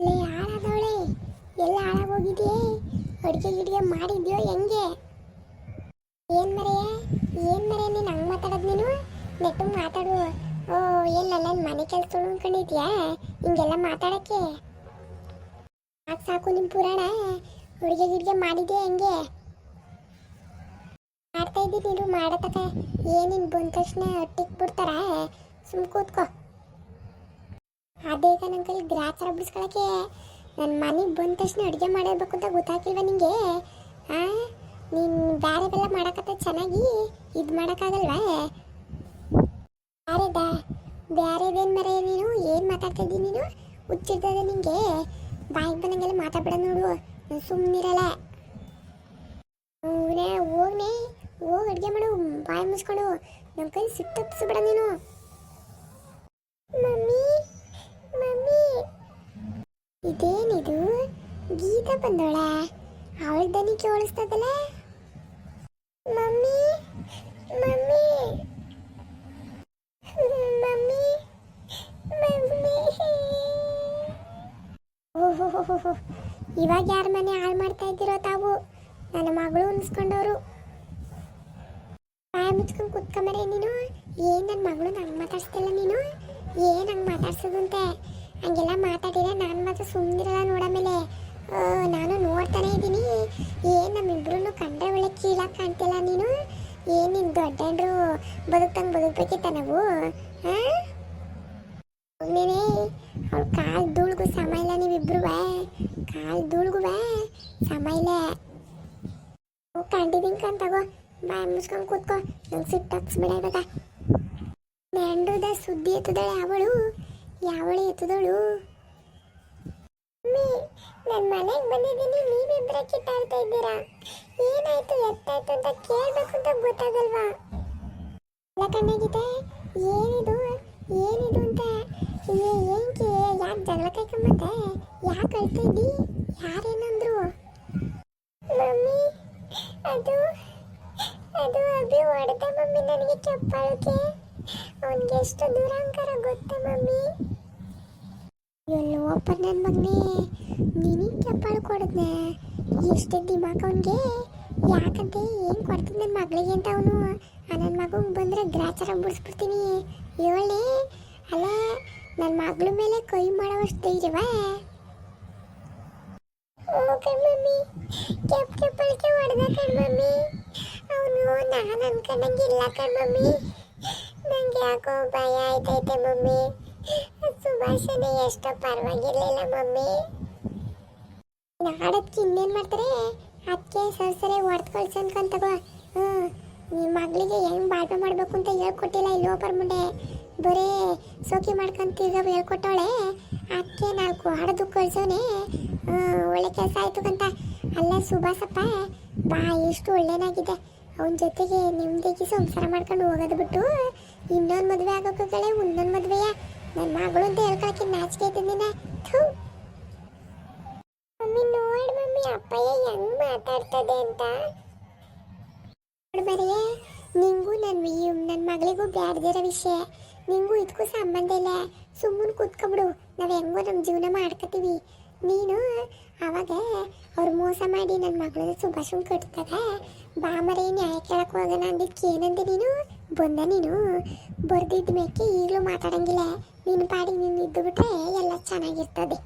ಲೇ ಹಾಳಾದವಳೆ ಎಲ್ಲ ಹಾಳಾಗೋಗಿದೆಯೇ ಅಡುಗೆ ಗಿಡಿಗೆ ಮಾಡಿದ್ಯೋ ಹೆಂಗೆ? ಏನ್ ಮರೆಯ ಏನ್ ಮರೆಯ ನೀನು ಹಂಗೆ ಮಾತಾಡೋದು ನೀನು? ನೆಟ್ಟು ಮಾತಾಡು. ಓ ಏನಲ್ಲ ಮನೆ ಕೆಲಸ ತೊಳ್ಕೊಂಡಿದ್ಯಾ ಹಿಂಗೆಲ್ಲ ಮಾತಾಡೋಕ್ಕೆ? ಸಾಕು ಸಾಕು ನಿಮ್ಮ ಪುರಾಣ. ಅಡುಗೆ ಗಿಡಿಗೆ ಮಾಡಿದ್ಯಾ ಹೆಂಗೆ? ಮಾಡ್ತಾ ಇದ್ದೀನಿ ನೀನು, ಮಾಡತಕ. ಏನಿನ್ ಬಂದ ತಕ್ಷಣ ಹೊಟ್ಟಿಗೆ ಬಿಡ್ತಾರ? ಸುಮ್ ಕೂತ್ಕೋ. ಅದೇಗ ನನ್ನ ಕೈ ಗ್ರಾಚಾರ ಬಿಡಿಸ್ಕೊಳಕ್ಕೆ ನನ್ನ ಮನೆಗೆ ಬಂದ ತಕ್ಷಣ ಅಡುಗೆ ಮಾಡಬೇಕು ಅಂತ ಗೊತ್ತಾಗಿಲ್ವ ನಿಂಗೆ? ಆ? ನೀನು ಬೇರೆದೆಲ್ಲ ಮಾಡೋಕತ್ತ ಚೆನ್ನಾಗಿ ಇದು ಮಾಡೋಕ್ಕಾಗಲ್ವಾ? ಬೇರೆದ ಬೇರೆದೇನು ಮರೆ ನೀನು? ಏನು ಮಾತಾಡ್ತಾ ಇದ್ದೀನಿ ನೀನು? ಹುಚ್ಚಿರ್ತದೆ ನಿಂಗೆ? ಬಾಯಿಗೆ ಬಂದಂಗೆಲ್ಲ ಮಾತಾಡ್ಬೇಡ ನೋಡು. ನಾನು ಸುಮ್ಮನಿರಲ್ಲ ಹೋಗ್ನೆ ಹೋಗ್ನೆ ಹೋಗಿ ಅಡುಗೆ ಮಾಡು. ಬಾಯಿ ಮುಚ್ಕೊಂಡು. ನಮ್ಮ ಕೈ ಸಿಟ್ಟಪ್ಪಿಸ್ಬೇಡ ನೀನು. ಮಮ್ಮಿ. ಇದೇನಿದು? ಗೀತ ಬಂದೋಳ ಅವಳ ದನಿ ಕೇಳಿಸ್ತದಲ್ಲ? Mummy mummy. Mummy mummy. ಓಹೋ ಇವಾಗ ಯಾರ ಮನೆ ಹಾಳು ಮಾಡ್ತಾ ಇದ್ದೀರೋ ತಾವು? ನನ್ನ ಮಗಳು ಅನ್ಸ್ಕೊಂಡವರು ಬಾಯ ಮುಚ್ಕೊಂಡು ಕುತ್ಕೊಂಬರೇ ನೀನು. ಏನ್ ನನ್ನ ಮಗಳು ನಂಗೆ ಮಾತಾಡ್ಸ್ತಿಲ್ಲ ನೀನು? ಏನ್ ಹಂಗೆ ಮಾತಾಡ್ಸೋದಂತೆ ಹಂಗೆಲ್ಲ ಮಾತಾಡಿದ್ರೆ ನಾನು ಮಾತ್ರ ಸುಮ್ಮನಿರಲ್ಲ ನೋಡಮೇಲೆ ನಾನು ನೋಡ್ತಾನೆ ಇದ್ದೀನಿ. ಏನು ನಮ್ಮಿಬ್ರು ಕಂಡ್ರೆ ಒಳ್ಳೆ ಕೀಳಾಗಿ ಕಾಣ್ತಿಲ್ಲ ನೀನು? ಏನು ನಿನ್ ದೊಡ್ಡಂಡ್ರು ಬದುಕ್ತಂಗೆ ಬದುಕ್ಬೇಕಿತ್ತ ನಾವು? ಹಾಂ ನೀನೇ ಅವ್ಳ ಕಾಲ್ ಧೂಳ್ಗೂ ಸಮ ಇಲ್ಲ ನೀವಿಬ್ರು ಕಾಲ್ ಧೂಳ್ಗೂ ಸಮ ಇಲ್ಲ. ಕಂಡಿದ್ದೀನಿ ಕಂತಗೋ ಬಾಯ್ ಮುಚ್ಕೊಂಡು ಕೂತ್ಕೋ. ನಂಗೆ ಸಿಟ್ಟು ಹಚ್ಬಿಡ ಇವಾಗ. ನೆಂಡ್ರದ ಸುದ್ದಿ ಎತ್ತದಳೆ ಯಾವಳು ಯಾವಳು ಎತ್ತದಳು? ನನ್ನ ಮನೆಗೆ ಬಂದಿದ್ದೀನಿ ನೀವಿಬ್ಬರೇ ಕಿತ್ತಾಡ್ತಾ ಇದ್ದೀರಾ? ಏನಾಯ್ತು, ಎತ್ತಾಯ್ತು ಅಂತ ಕೇಳಬೇಕು ಅಂತ ಗೊತ್ತಾಗಲ್ವಾ? ಕಣ್ಣಾಗಿದೆ ಏನಿದು ಏನಿದು ಅಂತ? ಏನಕ್ಕೆ ಯಾಕೆ ಜಗಳ ಕೈಕೊಂಬತ್ತೆ ಯಾಕೆ ಅಳ್ತಾ ಇದ್ದಿ? ಯಾರೇನಂದ್ರು? ಮಮ್ಮಿ, ಅದು ಅದು ಅಭಿ ಹೊಡೆದ ಮಮ್ಮಿ ನನಗೆ ಚಪ್ಪಾಳಕ್ಕೆ. ಅವನಿಗೆ ಎಷ್ಟು ದೂರಾಂಕರ ಗೊತ್ತಾ, ಮಮ್ಮಿ? ಎಲ್ಲೋ ಓಪನ್ ನನ್ನ ಮಗನೇ ನಿನಗೆ ಚಪ್ಪಾಳು ಕೊಡದ್ನೆ? ಎಷ್ಟು ದಿಮಾಕ್ ಅವನಿಗೆ? ಯಾಕಂತೆ, ಏನು ಕೊಡ್ತೀನಿ ನನ್ನ ಮಗಳಿಗೆ ಅಂತ ಅವನು? ನನ್ನ ಮಗಂಗೆ ಬಂದರೆ ಗ್ರಾಚಾರ ಬಿಡಿಸ್ಬಿಡ್ತೀನಿ ಹೇಳಿ ಅಲ್ಲ ನನ್ನ ಮಗಳ ಮೇಲೆ ಕೈ ಮಾಡೋವಷ್ಟು ಧೈರ್ಯವಾ? ಮಮ್ಮಿ. ಕೆಪ್ ಕೆಪ್ಪಳಿಕೆ ಹೊಡೆದ ಕಣ್ ಮಮ್ಮಿ. ಅವನು ನಾನು ಅನ್ಕೊಂಡಂಗಿಲ್ಲ ಕಣ್ ಮಮ್ಮಿ. ನಂಗೆ ಯಾಕೋ ಭಯ ಆಯ್ತೈತೆ ಮಮ್ಮಿ. ಸುಭಾಷಣೆ ಎಷ್ಟೋ ಪರವಾಗಿರ್ಲಿಲ್ಲ ಮಮ್ಮಿ. ನಾಡಕ್ಕೆ ಇನ್ನೇನು ಮಾಡ್ತಾರೆ? ಅದಕ್ಕೆ ಸರ್ ಸರಿ ಹೊಡೆದು ಕಳ್ಸಿ ಅನ್ಕೊಂತಗೋ ಹ್ಞೂ ನಿಮ್ಮ ಮಗಳಿಗೆ ಹೆಂಗೆ ಬಾಳ್ವೆ ಮಾಡಬೇಕು ಅಂತ ಹೇಳ್ಕೊಟ್ಟಿಲ್ಲ ಇಲ್ಲಿ ಓಪರ್ ಮುಂದೆ ಬರೀ ಸೋಕಿ ಮಾಡ್ಕೊಂತ ಈಗ ಹೇಳ್ಕೊಟ್ಟವಳೆ. ಅದಕ್ಕೆ ನಾಲ್ಕು ಹಡದು ಕಳ್ಸೋನೆ. ಒಳ್ಳೆ ಕೆಲಸ ಆಯ್ತು ಅಂತ ಅಲ್ಲ ಸುಭಾಸಪ್ಪ, ಬಾ ಎಷ್ಟು ಒಳ್ಳೇನಾಗಿದೆ. ಅವನ ಜೊತೆಗೆ ನೆಮ್ಮದಿಗೆ ಸಂಸಾರ ಮಾಡ್ಕೊಂಡು ಹೋಗೋದು ಬಿಟ್ಟು ಇನ್ನೊಂದು ಮದುವೆ ಆಗೋಕ್ಕಳೆ ಒಂದೊಂದು ಮದುವೆಯ. ನನ್ನ ಮಗಳು ಅಂತ ಹೇಳ್ಕೊಳಕ್ಕೆ ನಾಚಿಕೆ ಥೂ. ಮಮ್ಮಿ, ನೋಡ್ ಮಮ್ಮಿ, ಅಪ್ಪಯ್ಯ ಹೆಂಗ್ ಮಾತಾಡ್ತದೆ ಅಂತ. ಬರೀ ನಿಂಗೂ ನನ್ನ ನನ್ನ ಮಗಳಿಗೂ ಬ್ಯಾಡ್ದಿರೋ ವಿಷಯ. ನಿಂಗೂ ಇದಕ್ಕೂ ಸಂಬಂಧ ಇಲ್ಲ. ಸುಮ್ಮನೆ ಬಿಡು ನಾವು ಹೆಂಗೋ ನಮ್ಮ ಜೀವನ ಮಾಡ್ಕೋತೀವಿ. ನೀನು ಅವಾಗ ಅವ್ರು ಮೋಸ ಮಾಡಿ ನನ್ನ ಮಗಳನ್ನ ಸುಭಾಷನ್ ಕಟ್ತದ ಬಾಮರೇ ನ್ಯಾಯ ಕೇಳಕ್ ಹೋಗೋಣ ಅಂದಿದ್ದಕ್ಕೆ ಏನಂದೆ ನೀನು? ಬಂದ ನೀನು? ಬರ್ದಿದ್ದ ಮೇಕೆ ಈಗಲೂ ಮಾತಾಡಂಗಿಲ್ಲ. ನಿನ್ನ ಪಾಡಿ ನೀನು ಇದ್ದು ಬಿಟ್ರೆ ಎಲ್ಲ ಚೆನ್ನಾಗಿರ್ತದೆ.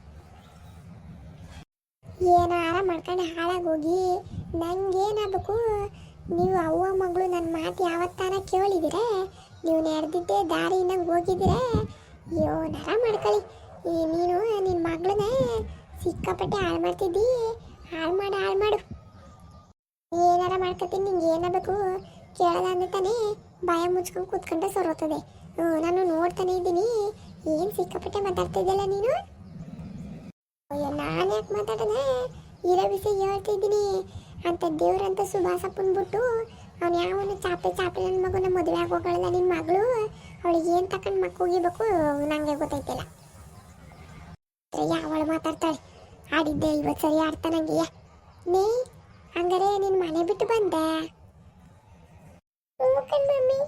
ಏನಾರ ಮಾಡ್ಕೊಂಡು ಹಾಳಾಗೋಗಿ ನಂಗೇನಾಗಬೇಕು? ನೀವು ಅವ್ವ ಮಗಳು ನನ್ನ ಮಾತು ಯಾವತ್ತಾನ ಕೇಳಿದಿರೇ? ನೀವು ನಡೆದಿದ್ದೆ ನಂಗೆ ಹೋಗಿದ್ದೀರ ಅಯ್ಯೋ, ನರ ಮಾಡ್ಕೊಳ್ಳಿ ಈ ನೀನು ನಿನ್ನ ಮಗಳನ್ನ ಸಿಕ್ಕಾಪಟ್ಟೆ ಹಾಳು ಮಾಡ್ತಿದ್ದಿ. ಹಾಳು ಮಾಡು ಹಾಳು ಮಾಡು. ಏನಾರ ಮಾಡ್ಕೊತೀನಿ ನಿಂಗೆ ಏನಾಗಬೇಕು ಕೇಳಲ್ಲ ಅಂದ್ರೆ ಭಯ ಮುಚ್ಕೊಂಡು ಕೂತ್ಕೊಂಡ್ರೆ ಸೊರೋತದೆ. ನಾನು ನೋಡ್ತಾನೆ ಇದ್ದೀನಿ. ಏನು ಸಿಕ್ಕಾಪಟ್ಟೆ ಮಾತಾಡ್ತಿದ್ದಲ್ಲ ನೀನು? ನಾನು ಯಾಕೆ ಮಾತಾಡದೆ ಇರೋ ವಿಷಯ ಹೇಳ್ತಿದ್ದೀನಿ ಅಂತ ದೇವ್ರಂತ ಸುಭಾಸಪ್ಪನ್ ಬಿಟ್ಟು ಅವ್ನು ಯಾವನು ಚಾಪೆ ಚಾಪೆ ನನ್ನ ಮಗನ ಮದುವೆ ಆಗೋಗಳಲ್ಲ ನಿನ್ನ ಮಗಳು? ಅವಳಿಗೆ ಏನು ತಕೊಂಡು ಮಕ್ಕ ಹೋಗಿಬೇಕು ನನಗೆ ಗೊತ್ತೈತಿಲ್ಲ ಯಾವಳು ಮಾತಾಡ್ತಾಳೆ? ಆಡಿದ್ದೆ ಇವತ್ತು ಸರಿ ಆಡ್ತಾನಂಗೆಯ ನೀ, ಹಂಗಾರೆ ನಿನ್ನ ಮನೆ ಬಿಟ್ಟು ಬಂದೆ? ಹ್ಞೂ ಮಮ್ಮಿ.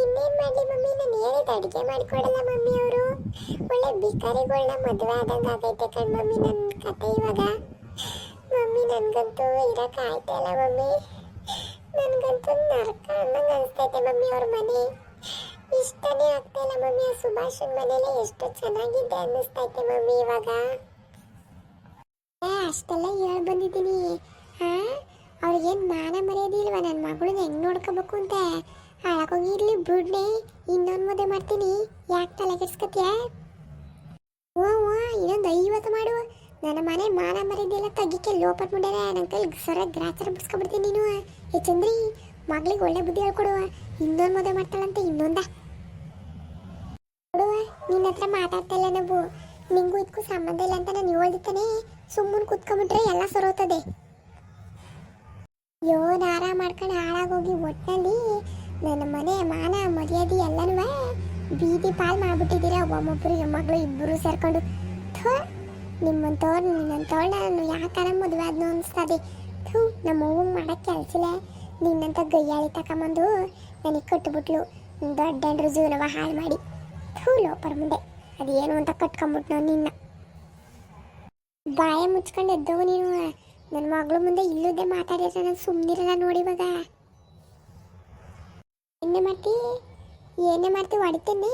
ಇನ್ನೇನು ಮಾಡಿ ಮಮ್ಮಿ? ನಾನು ಹೇಳಿದ ಅಡಿಗೆ ಮಾಡಿಕೊಡಲ್ಲ ಮಮ್ಮಿ ಅವರು. ಒಳ್ಳೆ ಬಿಕಾರಿಗಳನ್ನ ಮದುವೆ ಆದಂಗ ಆಗೈತೆ ಕಣ್ ಮಮ್ಮಿ ನನ್ನ ಕತೆ ಇವಾಗ. ಮಮ್ಮಿ, ನನಗಂತೂ ಇರಕ್ಕೆ ಆಯ್ತಲ್ಲ ಮಮ್ಮಿ. ನನಗಂತೂ ನರಕ ಅನ್ನಂಗೆ ಅನ್ಸ್ತೈತೆ ಮಮ್ಮಿ ಅವ್ರ ಮನೆ. ಇಷ್ಟನೇ ಆಗ್ತಾ ಇಲ್ಲ ಮಮ್ಮಿ, ಆ ಸುಭಾಷನ್ ಮನೇಲೆ ಎಷ್ಟು ಚೆನ್ನಾಗಿದೆ ಅನ್ನಿಸ್ತೈತೆ ಮಮ್ಮಿ ಇವಾಗ. ಅಷ್ಟೆಲ್ಲ ಹೇಳ್ ಬಂದಿದ್ದೀನಿ. ಹಾ ಅವ್ರಿಗೇನು ಮಾನ ಮರ್ಯಾದೆ ಇಲ್ವಾ? ನನ್ನ ಮಗಳನ್ನ ಹೆಂಗ್ ನೋಡ್ಕೋಬೇಕು ಅಂತ? ಹಾಳಾಗೋಗಿ ಇರ್ಲಿ ಬಿಡ್ನೆ ಇನ್ನೊಂದು ಮದುವೆ ಮಾಡ್ತೀನಿ. ಯಾಕೆ ತಲೆ ಕೆಡ್ಸ್ಕತ್ಯ? ಓ ಓ ಇನ್ನೊಂದು ಐವತ್ತು ಮಾಡು. ನನ್ನ ಮನೆ ಮಾನ ಮರ್ಯಾದೆ ಎಲ್ಲ ತಗ್ಗಿಕ್ಕೆ ಲೋಪಟ್ ಮುಂಡೆ ನನ್ನ ಕೈಲಿ ಸರ ಗ್ರಾಚಾರ ನೀನು. ಏ ಚಂದ್ರಿ, ಮಗಳಿಗೆ ಒಳ್ಳೆ ಬುದ್ಧಿ ಹೇಳ್ಕೊಡುವ ಇನ್ನೊಂದು ಮದುವೆ ಮಾಡ್ತಾಳಂತೆ ಇನ್ನೊಂದ. ನೋಡುವ ನಿನ್ನ ಹತ್ರ ಮಾತಾಡ್ತಾ ನಾವು ನಿಂಗೂ ಇದಕ್ಕೂ ಸಂಬಂಧ ಇಲ್ಲ ಅಂತ ನಾನು ಹೇಳ್ದಿತ್ತಾನೆ. ಸುಮ್ಮನೆ ಕುತ್ಕೊಂಡ್ಬಿಟ್ರೆ ಎಲ್ಲ ಸರೋತದೆ ಯೋ ನಾರ ಮಾಡ್ಕೊಂಡು ಹಾಳಾಗೋಗಿ ಒಟ್ಟಿನಲ್ಲಿ ನನ್ನ ಮನೆ ಮಾನ, ಮರ್ಯಾದೆ ಎಲ್ಲನೂ ಬೀದಿ ಪಾಲ್ ಮಾಡ್ಬಿಟ್ಟಿದ್ದೀರ ಒಬ್ಬೊಬ್ಬರು ಮಗಳು ಇಬ್ಬರು ಸೇರ್ಕೊಂಡು. ಥೋ ನಿಮ್ಮಂತವ್ರು ನಿನ್ನಂತವ್ಳು ನಾನು ಯಾಕಾರ ಮದುವೆ ಆದ್ನು ಅನಿಸ್ತದೆ. ಥೂ, ನಮ್ಮ ಅವ್ವಂಗೆ ಮಾಡಕ್ಕೆ ಕೆಲಸಿಲ್ಲ ನಿನ್ನಂತ ಗಯ್ಯಾಳಿ ತಕೊಂಬಂದು ನನಗೆ ಕಟ್ಬಿಟ್ಲು. ದೊಡ್ಡ ಹೆಂಡ್ರು ಜೀವನವ ಹಾಳು ಮಾಡಿ. ಥೂ, ಲೋಪರ್ ಮುಂದೆ. ಅದೇನು ಅಂತ ಕಟ್ಕೊಂಬಿಟ್ನು ನಿನ್ನ. ಬಾಯ ಮುಚ್ಕೊಂಡು ಎದ್ದವು ನೀನು. ನನ್ನ ಮಗಳ ಮುಂದೆ ಇಲ್ಲದೆ ಮಾತಾಡಿದ್ರೆ ನಾನು ಸುಮ್ಮನಿರಲ್ಲ ನೋಡಿ ಇವಾಗ. ಏನೇ ಮಾಡ್ತಿ? ಏನೇ ಮಾಡ್ತಿ ಹೊಡಿತೇನೆ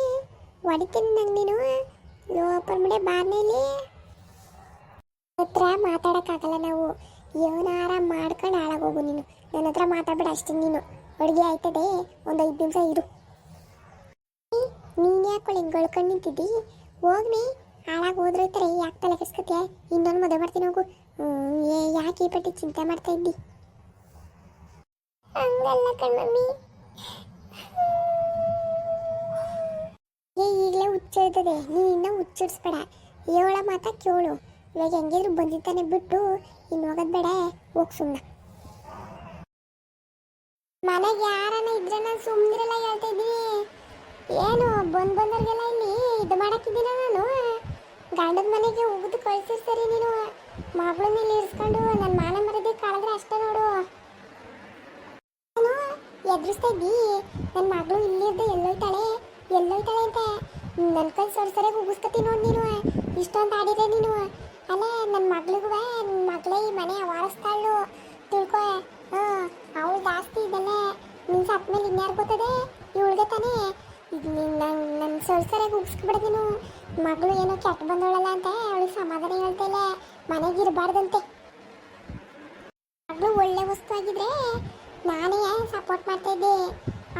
ಹೊಡಿತೇನೆ ನಂಗೆ ನೀನು. ಲೋಪರ್ ಮಡೆ ಬಾರ್ನೇಲಿ ಹತ್ರ ಮಾತಾಡೋಕ್ಕಾಗಲ್ಲ ನಾವು. ಏನಾರ ಮಾಡ್ಕೊಂಡು ಹಾಳಾಗೋಗು ನೀನು. ನನ್ನ ಹತ್ರ ಮಾತಾಡ್ಬೇಡ ಅಷ್ಟೇ ನೀನು. ಅಡುಗೆ ಆಯ್ತದೆ. ಒಂದು ಐದು ನಿಮಿಷ ಇರು. ನೀನು ಯಾಕೊಳ್ಳಿ ಗಳ್ಕೊಂಡು ನಿಂತಿದ್ದಿ? ಹೋಗ್ನಿ. ಹಾಳಾಗಿ ಹೋದ್ರೈತಾರೆ ಯಾಕೆ ತಲೆ ಕೆಸ್ಕತ್ಯ ಇನ್ನೊಂದು ಮದುವೆ ಮಾಡ್ತೀನಿ ಹೋಗು. ಏ- ಯಾಕೆ ಈ ಪಟ್ಟಿ ಚಿಂತೆ ಮಾಡ್ತಾ ಇದ್ದಿ? ಹಂಗಲ್ಲ ಕಣ್ಮಮ್ಮಿ ಏ, ಈಗಲೇ ಹುಚ್ಚಿರ್ತದೆ ನೀ ಇನ್ನೂ ಹುಚ್ಚಿಡ್ಸ್ಬೇಡ ಏಳ ಮಾತ ಕೇಳು. ಇವಾಗ ಹೆಂಗಿದ್ರು ಬಂದಿದ್ದಾನೆ ಬಿಟ್ಟು ಇನ್ನು ಹೋಗೋದು ಬೇಡ. ಹೋಗ್ ಸುಮ್ಮನೆ ಮನೆಗೆ ಯಾರನ್ನ ಇದ್ರೆ ನಾನು ಸುಮ್ಮನಿರಲ್ಲ ಹೇಳ್ತಾ ಇದ್ದೀನಿ. ಏನು, ಬಂದ್ ಬಂದವ್ರಿಗೆಲ್ಲ ಇಲ್ಲಿ ಇದು ಮಾಡಕ್ಕಿದ್ದೀನ ನಾನು? ಗಂಡದ ಮನೆಗೆ ಹೋಗುದು ಕಳ್ಸಿರ್ತಾರೆ ನೀನು. ಮಗಳನ್ನ ಮೇಲೆ ಇರಿಸ್ಕೊಂಡು ನನ್ನ ಮಾನ ಮರದಿ ಕಳೆದ್ರೆ ಅಷ್ಟೇ ನೋಡು. ಎದುರಿಸ್ತಾ ಇದ್ದಿ ನನ್ನ ಮಗಳು ಇಲ್ಲಿದ್ದೆ ಎಲ್ಲೋಯ್ತಾಳೆ ಎಲ್ಲೋಯ್ತಾಳೆ ಅಂತ. ನನ್ನ ಕೈ ಸೊರ್ಸರೆ ಉಗಿಸ್ಕತಿ ನೋಡಿ ನೀನು. ಇಷ್ಟೊಂದು ಆಡಿದ್ರೆ ನೀನು. ಅಲ್ಲೇ ನನ್ನ ಮಗಳಿಗೂ ನನ್ನ ಮಗಳೇ ಈ ಮನೆ ವಾರಿಸ್ತಾಳು ತಿಳ್ಕೊ. ಹಾಂ, ಅವಳು ಜಾಸ್ತಿ ಇದನ್ನೇ. ನಿನ್ನ ಸತ್ ಮೇಲೆ ಇನ್ಯಾರು ಗೊತ್ತದೆ? ಇವಳಿಗೆ ತಾನೇ. ಇದು ಸರಿಯಾಗಿ ಉಗಿಸ್ಕೊಬಿಡ ಮಗಳು ಏನೋ ಕೆಟ್ಟ ಬಂದವಳಲ್ಲ ಅಂತ, ಅವಳಿಗೆ ಸಮಾಧಾನ ಹೇಳ್ತಾ ಇಲ್ಲ. ಮನೆಗೆ ಇರಬಾರ್ದಂತೆ. ಮಗಳು ಒಳ್ಳೆ ವಸ್ತು ಆಗಿದ್ರೆ ನಾನೇ ಸಪೋರ್ಟ್ ಮಾಡ್ತಾಯಿದ್ದೆ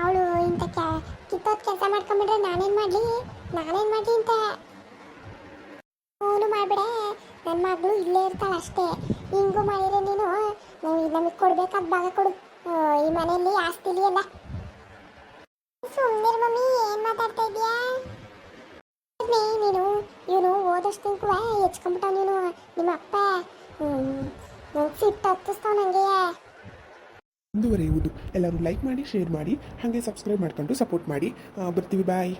ಅವಳು ಇಂಥ ಕ್ಯಾ ಕಿತ್ತೋದ್ ಕೆಲಸ ಮಾಡ್ಕೊಂಬಿಟ್ರೆ ನಾನೇನು ಮಾಡಲಿ? ನಾನೇನು ಮಾಡಲಿ ಅಂತ. ಫೋನು ಮಾಡಬೇಡ. ನನ್ನ ಮಗಳು ಇಲ್ಲೇ ಇರ್ತಾಳೆ ಅಷ್ಟೇ. ಹಿಂಗೂ ಮಾಡಿದ್ರೆ ನೀನು ನಮಗೆ ಕೊಡಬೇಕಾದ ಭಾಗ ಕೊಡು. ಈ ಮನೆಯಲ್ಲಿ ಆಸ್ತಿಲಿ ಎಲ್ಲ. ಸುಮ್ಮನಿರು ಮಮ್ಮಿ, ಏನು ಮಾತಾಡ್ತಾ ಇದೀಯಾ ನೀನು, ಇವನು ಓದಷ್ಟು ಕೂಡ ಹೆಚ್ಕೊಂಬಿಟ್ಟ ನೀನು ನಿಮ್ಮ ಅಪ್ಪ ನಂಗೆ ಸಿಟ್ಟು ಹತ್ತಿಸ್ತಾವ ಮುಂದುವರಿಯುವುದು. ಎಲ್ಲರೂ ಲೈಕ್ ಮಾಡಿ ಶೇರ್ ಮಾಡಿ, ಹಾಗೆ ಸಬ್ಸ್ಕ್ರೈಬ್ ಮಾಡ್ಕೊಂಡು ಸಪೋರ್ಟ್ ಮಾಡಿ. ಬರ್ತೀವಿ ಬಾಯ್